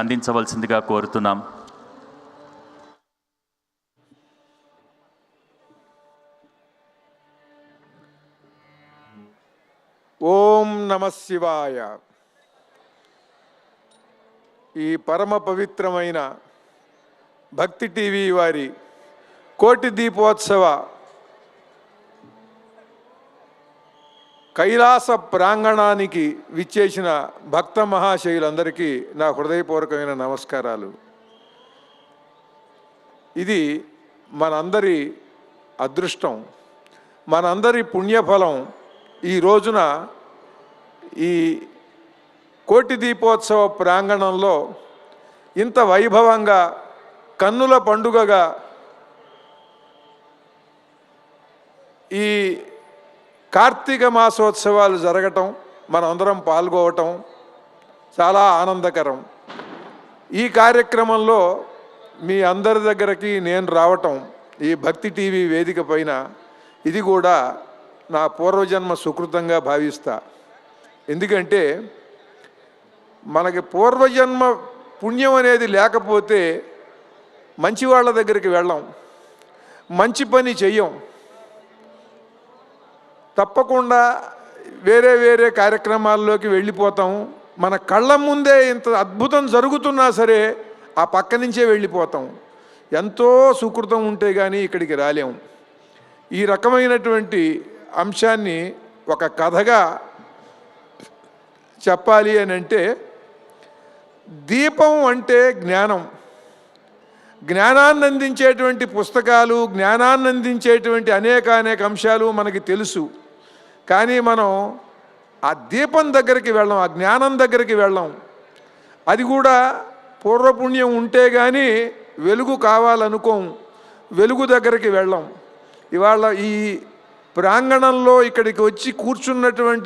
అందించవలసిందిగా కోరుతున్నాం. ఓం నమ శివాయ. ఈ పరమ పవిత్రమైన భక్తి టీవీ వారి కోటి దీపోత్సవ కైలాస ప్రాంగణానికి విచ్చేసిన భక్త మహాశయులందరికీ నా హృదయపూర్వకమైన నమస్కారాలు. ఇది మనందరి అదృష్టం. మనందరి పుణ్యఫలం. ఈ రోజున ఈ కోటి దీపోత్సవ ప్రాంగణంలో ఇంత వైభవంగా కన్నుల పండుగగా ఈ కార్తీక మాసోత్సవాలు జరగటం మనందరం పాల్గొవటం చాలా ఆనందకరం. ఈ కార్యక్రమంలో మీ అందరి దగ్గరికి నేను రావటం ఈ భక్తి టీవీ వేదిక పైన ఇది కూడా నా పూర్వజన్మ సుకృతంగా భావిస్తా. ఎందుకంటే మనకి పూర్వజన్మ పుణ్యం అనేది లేకపోతే మంచి వాళ్ళ దగ్గరికి వెళ్ళం మంచి పని చెయ్యం. తప్పకుండా వేరే వేరే కార్యక్రమాల్లోకి వెళ్ళిపోతాం. మన కళ్ళ ముందే ఇంత అద్భుతం జరుగుతున్నా సరే ఆ పక్క నుంచే వెళ్ళిపోతాం. ఎంతో సుకృతం ఉంటే కానీ ఇక్కడికి రాలేం. ఈ రకమైనటువంటి అంశాన్ని ఒక కథగా చెప్పాలి అని అంటే దీపం అంటే జ్ఞానం. జ్ఞానాన్ని అందించేటువంటి పుస్తకాలు జ్ఞానాన్ని అందించేటువంటి అనేక అనేక అంశాలు మనకి తెలుసు. కానీ మనం ఆ దీపం దగ్గరికి వెళ్ళం ఆ జ్ఞానం దగ్గరికి వెళ్ళం. అది కూడా పూర్వపుణ్యం ఉంటే కానీ వెలుగు కావాలనుకోం వెలుగు దగ్గరికి వెళ్ళం. ఇవాళ ఈ ప్రాంగణంలో ఇక్కడికి వచ్చి కూర్చున్నటువంటి